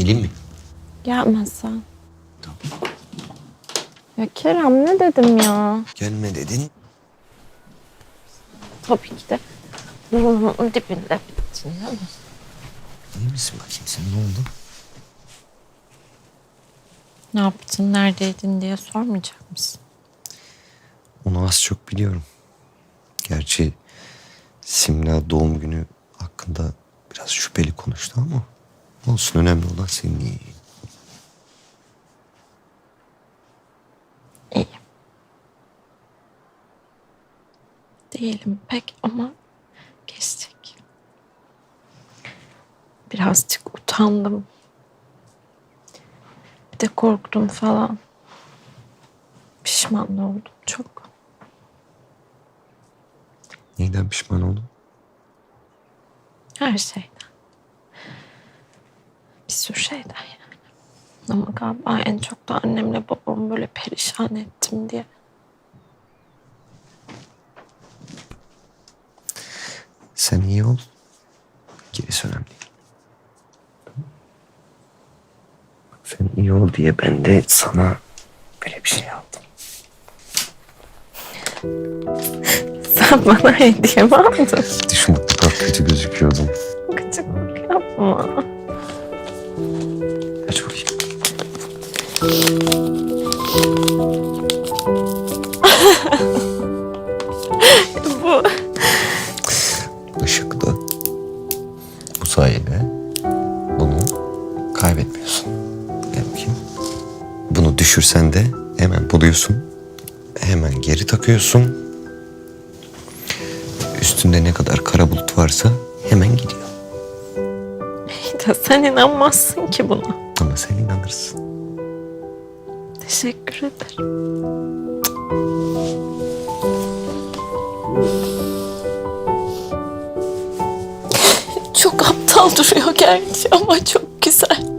Geleyim mi? Gelmezsen. Ya Kerem ne dedim ya? Gelme dedin. Tabii ki de burnumun dibinde bittin değil mi? İyi misin bakayım sen ne oldu? Ne yaptın, neredeydin diye sormayacak mısın? Onu az çok biliyorum. Gerçi Simla doğum günü hakkında biraz şüpheli konuştu ama olsun önemli olan senin iyi. İyi. Değilim pek ama geçecek. Birazcık utandım. Bir de korktum falan. Pişman oldum çok. Neyden pişman oldun? Her şeyden. Sürü şeyden yani. Ama galiba en çok da annemle babamı böyle perişan ettim diye. Sen iyi ol. Gerisi önemli değil. Sen iyi ol diye ben de sana böyle bir şey aldım. Sen bana hediye mi aldın? Düşün bu kadar kötü gözüküyordun. Gıcıklık yapma. Bu ışıklı. Bu sayede bunu kaybetmiyorsun. Gel bakayım. Bunu düşürsen de hemen buluyorsun. Hemen geri takıyorsun. Üstünde ne kadar kara bulut varsa hemen gidiyor. de sen inanmazsın ki buna. Ama sen inanırsın. Teşekkür ederim. Çok aptal duruyor gerçi ama çok güzel.